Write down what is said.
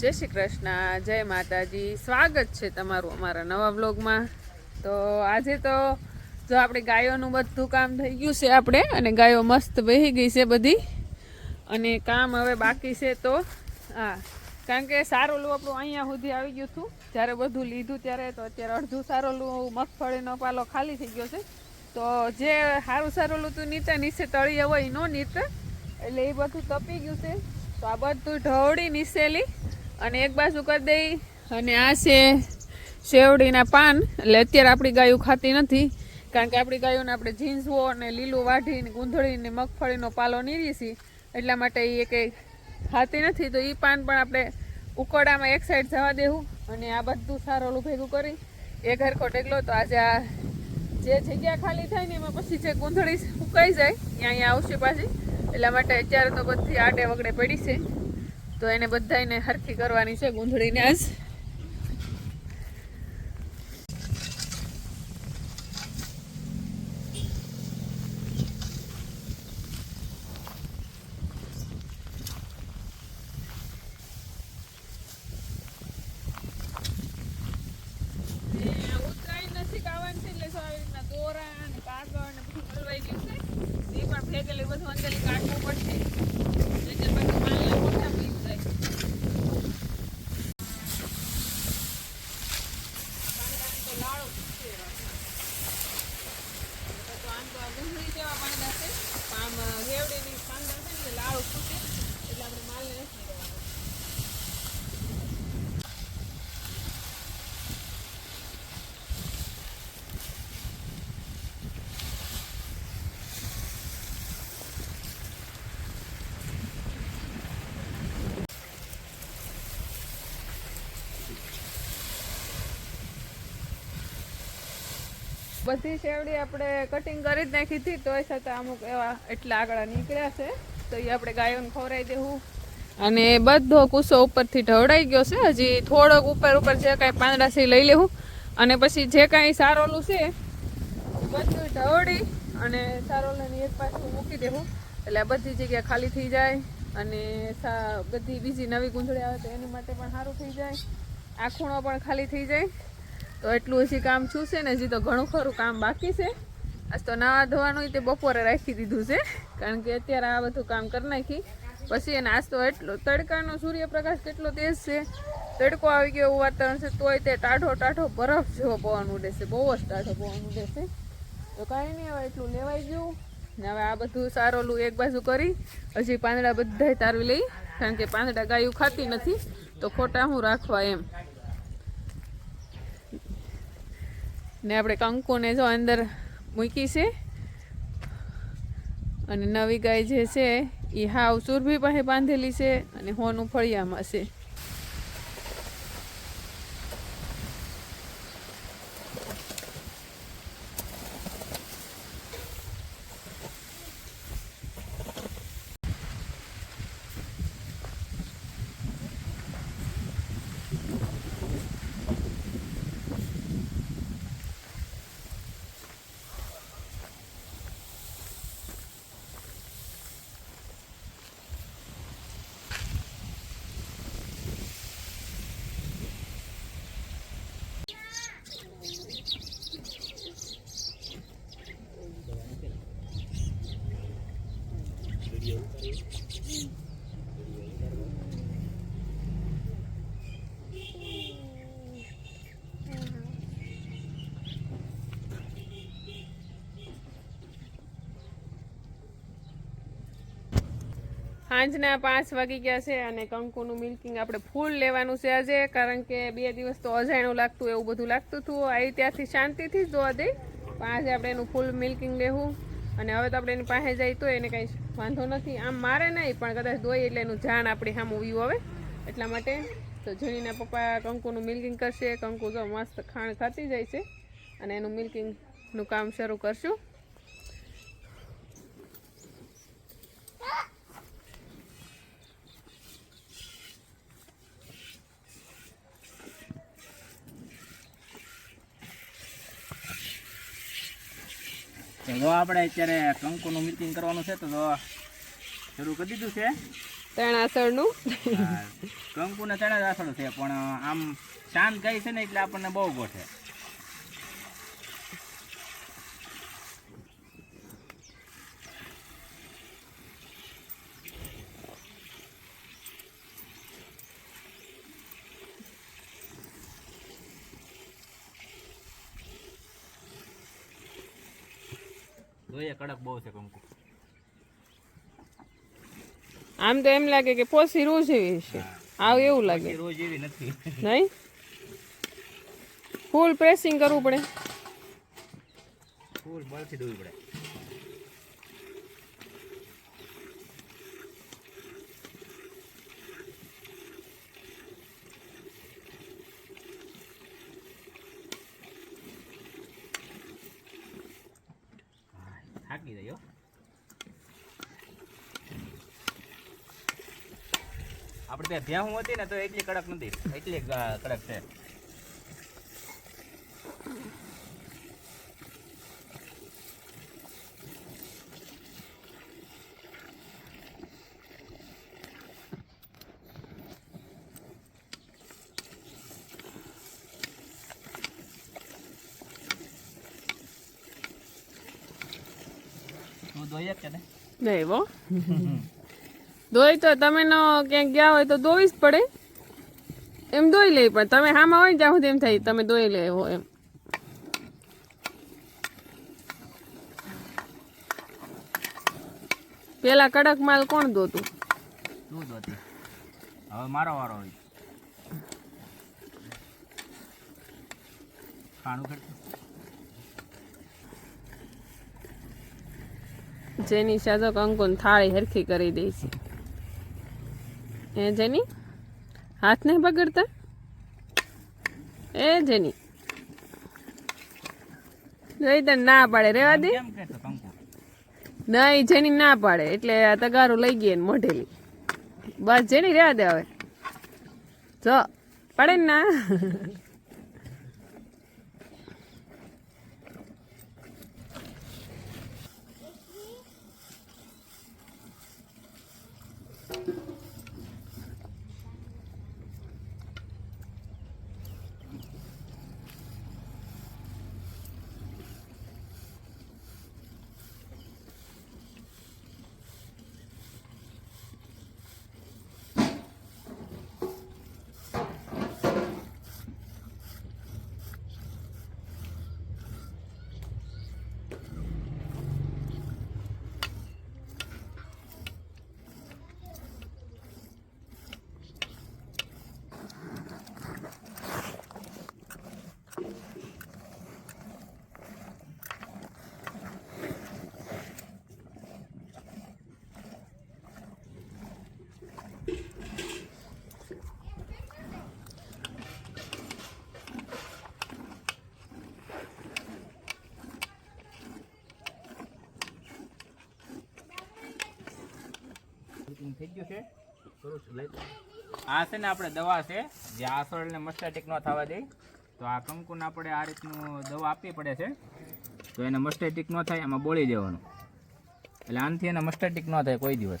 જય શ્રી કૃષ્ણ. જય માતાજી. સ્વાગત છે તમારું અમારા નવા બ્લોગમાં તો આજે તો જો આપણે ગાયોનું બધું કામ થઈ ગયું છે આપણે, અને ગાયો મસ્ત વહી ગઈ છે બધી. અને કામ હવે બાકી છે તો, હા, કારણ કે સારું સારોલું આપણું અહીંયા સુધી આવી ગયું હતું. જ્યારે બધું લીધું ત્યારે તો અત્યારે અડધું સારોલું મગફળીનો પાલો ખાલી થઈ ગયો છે. તો જે સારું સારું લું તું નીચે નીચે તળીએ હોય ન નીચે, એટલે એ બધું તપી ગયું છે. તો આ બધું ઢવળી નીસેલી અને એક બાજુ કરી દઈ. અને આ છે શેવડીના પાન. એટલે અત્યારે આપણી ગાયું ખાતી નથી, કારણ કે આપણી ગાયોને આપણે ઝીંઝવો અને લીલું વાઢીને, ગૂંધળીને, મગફળીનો પાલો નીરીશી એટલા માટે એ કંઈ ખાતી નથી. તો એ પાન પણ આપણે ઉકળામાં એક સાઈડ જવા દેવું. અને આ બધું સારોલું ભેગું કરી એ ઘરખો ટેકલો તો આજે આ જે જગ્યા ખાલી થાય ને એમાં પછી જે ગૂંધળી સુકાઈ જાય, ત્યાં અહીંયા આવશે પાછી. એટલા માટે અત્યારે તો બધી આડે વગડે પડી છે. તો એને બધાને હરખી કરવાની છે ગૂંથળીને આજ. દોરા અને કાગળ ને ગયું છે. એ પણ ફેંકેલી બધું અંદરથી કાઢવું પડશે એટલે પછી માલના મોઢા પીસ જાય પાંદડાની તો લાળો છે તો આમ તો આ ગુંદરી જેવા પાંદડા છે પણ આમ રેવડીની પાંદડા છે ને લાળો ફૂટે એટલે આપણે માલને નથી દેવાનું બધી શેવડી આપણે કટિંગ કરી જ નાખી હતી, તોય છતાં અમુક એવા એટલા આગળ નીકળ્યા છે. તો એ આપણે ગાયોને ખવડાવી દેવું. અને બધો કૂસો ઉપરથી ઢવડાઈ ગયો છે. હજી થોડોક ઉપર ઉપર જે કાંઈ પાંદડા છે લઈ લેવું. અને પછી જે કાંઈ સારોલું છે, બધું ઢવડી અને સારોલાની એક પાછું મૂકી દેવું. એટલે આ બધી જગ્યા ખાલી થઈ જાય અને સા- બધી બીજી નવી ગુંજળી આવે તો એની માટે પણ સારું થઈ જાય. આ ખૂણો પણ ખાલી થઈ જાય. તો એટલું હજી કામ છું છે ને હજી તો ઘણું ખરું કામ બાકી છે. આજ તો નાવા ધોવાનું તે બપોરે રાખી દીધું છે, કારણ કે અત્યારે આ બધું કામ કરી નાખી. પછી એને આજ તો એટલો તડકાનો સૂર્યપ્રકાશ કેટલો તેજ છે. તડકો આવી ગયો એવું વાતાવરણ છે, તોય તે ટાઢો ટાઢો બરફ જેવો પવન ઉડે છે, બહુ જ ટાઢો પવન ઉડે છે. તો કાંઈ નહીં, હવે એટલું લેવાઈ ગયું. ને હવે આ બધું સારોલું એક બાજુ કરી, હજી પાંદડા બધાય તારવી લઈ, કારણ કે પાંદડા ગાયું ખાતી નથી, તો ખોટા હું રાખવા એમ. ને આપણે કંકુને જો અંદર મૂકી છે. અને નવી ગાય જે છે એ હાવ સુરભી પાસે બાંધેલી છે અને હોનું ફળિયામાં છે. સાંજના પાંચ વાગી ગયા છે અને કંકુનું મિલ્કિંગ આપણે ફૂલ લેવાનું છે આજે, કારણ કે બે દિવસ તો અજાણ્યું લાગતું, એવું બધું લાગતું હતું. આવી ત્યાંથી શાંતિથી જ જોવા દઈ, પણ આજે આપણે એનું ફૂલ મિલ્કિંગ લેવું. અને હવે તો આપણે એની પાસે જાય તો એને કંઈ વાંધો નથી. આમ મારે નહીં, પણ કદાચ દોઈ એટલે એનું જાણ આપણી સામે ઉયું આવે. એટલા માટે તો જણીના પપ્પા કંકુનું મિલ્કિંગ કરશે. કંકુ જો મસ્ત ખાણ ખાતી જાય છે અને એનું મિલ્કિંગનું કામ શરૂ કરશું. જો આપણે અત્યારે કંકુનું મિલ્કિંગ કરવાનું છે તો શરૂ કરી દીધું છે. તણાસળનું. નું કંકુ ને જ આસળો છે પણ આમ શાંત ગાય છે ને એટલે આપણને બહુ ગોઠે. જોઈએ કડક બહુ છે કંકુ. આમ તો એમ લાગે કે પોસી રોજ એવી છે આવ એવું લાગે. રોજ એવી નથી. નહીં? ફૂલ પ્રેસિંગ કરવું પડે. ફૂલ બળથી દોવી પડે. જાય હો. આપણે ત્યાં ભેહું હતી ને તો એટલી કડક નથી એટલી કડક છે તું કે ને નહીં હો. દોઈ તો તમે નો ક્યાંક ગયા હોય તો દોવી જ પડે. એમ દોઈ લે પણ તમે હામાં હોય ત્યાં સુધી એમ થાય તમે દોઈ લે હો એમ. પેલા કડક માલ કોણ દોતું? તું દોતી. હવે મારો વારો હોય. ખાણું ખેડતું જેની સાથે કંકુન થાળી હરખી કરી દે છે. એ જેની? હાથ નહીં પકડતા એ જેની? જોઈ તને ના પાડે. રેવા દે. નહીં જેની ના પાડે. એટલે આ તગારું લઈ ગઈ મોઢેલી. બસ જેની રેવા દે હવે. જો પડે ને ના? થઈ ગયું છે. આ છે ને આપણે દવા છે, જે આસળને મસ્ટાટિક ન થવા દે. તો આ કંકુને આપણે આ રીતનું દવા આપવી પડે છે. તો એને મસ્ટાટિક ન થાય એમાં બોળી દેવાનું. એટલે આનાથી એને મસ્ટાટિક ન થાય કોઈ દિવસ.